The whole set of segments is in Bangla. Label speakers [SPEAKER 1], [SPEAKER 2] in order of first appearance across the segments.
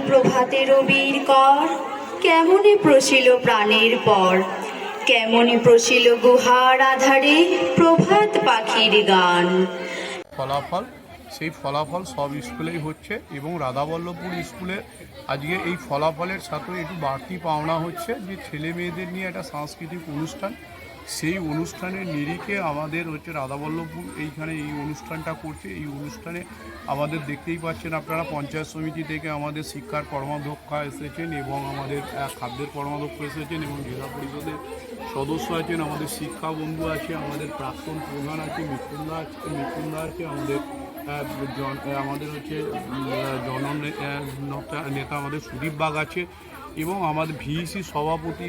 [SPEAKER 1] প্রভাতে রবির কর, কেমনে প্রশিল প্রাণের পর? কেমনে প্রশিল গুহার আধারে প্রভাত পাখির গান?
[SPEAKER 2] ফলাফল, সেই ফলাফল সব স্কুলেই হচ্ছে এবং রাধাবল্লভপুর স্কুলে আজকে এই ফলাফলের সাথে একটু বাড়তি পাওনা হচ্ছে যে ছেলে মেয়েদের নিয়ে একটা সাংস্কৃতিক অনুষ্ঠান সেই অনুষ্ঠানের নিরিখে আমাদের হচ্ছে রাধাবল্লভপুর এইখানে এই অনুষ্ঠানটা করছে। এই অনুষ্ঠানে আমাদের দেখতেই পাচ্ছেন আপনারা, পঞ্চায়েত সমিতি থেকে আমাদের শিক্ষার কর্মাধ্যক্ষা এসেছেন এবং আমাদের খাদ্যের কর্মাধ্যক্ষ এসেছেন এবং জেলা পরিষদের সদস্য আছেন, আমাদের শিক্ষা বন্ধু আছে, আমাদের প্রাক্তন প্রধান আছে মৃত্যুন্দা আছে মৃত্যুন্দা আছে, আমাদের আমাদের হচ্ছে জন নেতা আমাদের সুদীপ বাগ আছে। এবং আমাদের ভিসি সভাপতি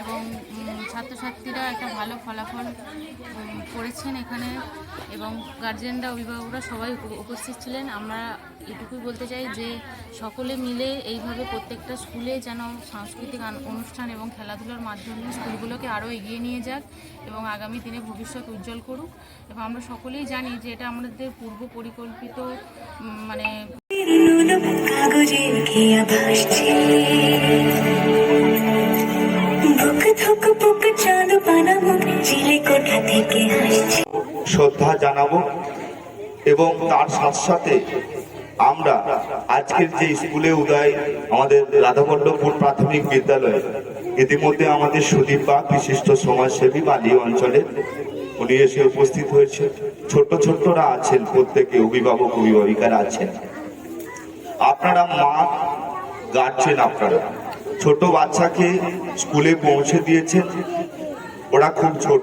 [SPEAKER 3] এবং ছাত্রছাত্রীরা একটা ভালো ফলাফল করেছেন এখানে এবং গার্জেনরা অভিভাবকরা সবাই উপ- উপস্থিত ছিলেন। আমরা এটুকুই বলতে চাই যে, সকলে মিলে এইভাবে প্রত্যেকটা স্কুলে যেন সাংস্কৃতিক অনুষ্ঠান এবং খেলাধুলার মাধ্যমে স্কুলগুলোকে আরও এগিয়ে নিয়ে যাক এবং আগামী দিনে ভবিষ্যৎ উজ্জ্বল করুক। এবং আমরা সকলেই জানি যে, এটা আমাদের পূর্ব পরিকল্পিত মানে
[SPEAKER 4] শ্রদ্ধা জানাব এবং তার সাথে সাথে আমরা আজকের যে স্কুলে উদয়, আমাদের রাধাবল্লভপুর প্রাথমিক বিদ্যালয়, ইতিমধ্যে আমাদের সুদীপ বাগ বিশিষ্ট সমাজসেবী বালি অঞ্চলে উনি এসে উপস্থিত হয়েছে। ছোট ছোটরা আছেন, প্রত্যেকে অভিভাবক, অভিভাবিকারা আছেন। আপনারা মা, গার্জেন আপনারা। ছোট বাচ্চাকে স্কুলে পৌঁছে দিয়েছে। ওরা খুব ছোট।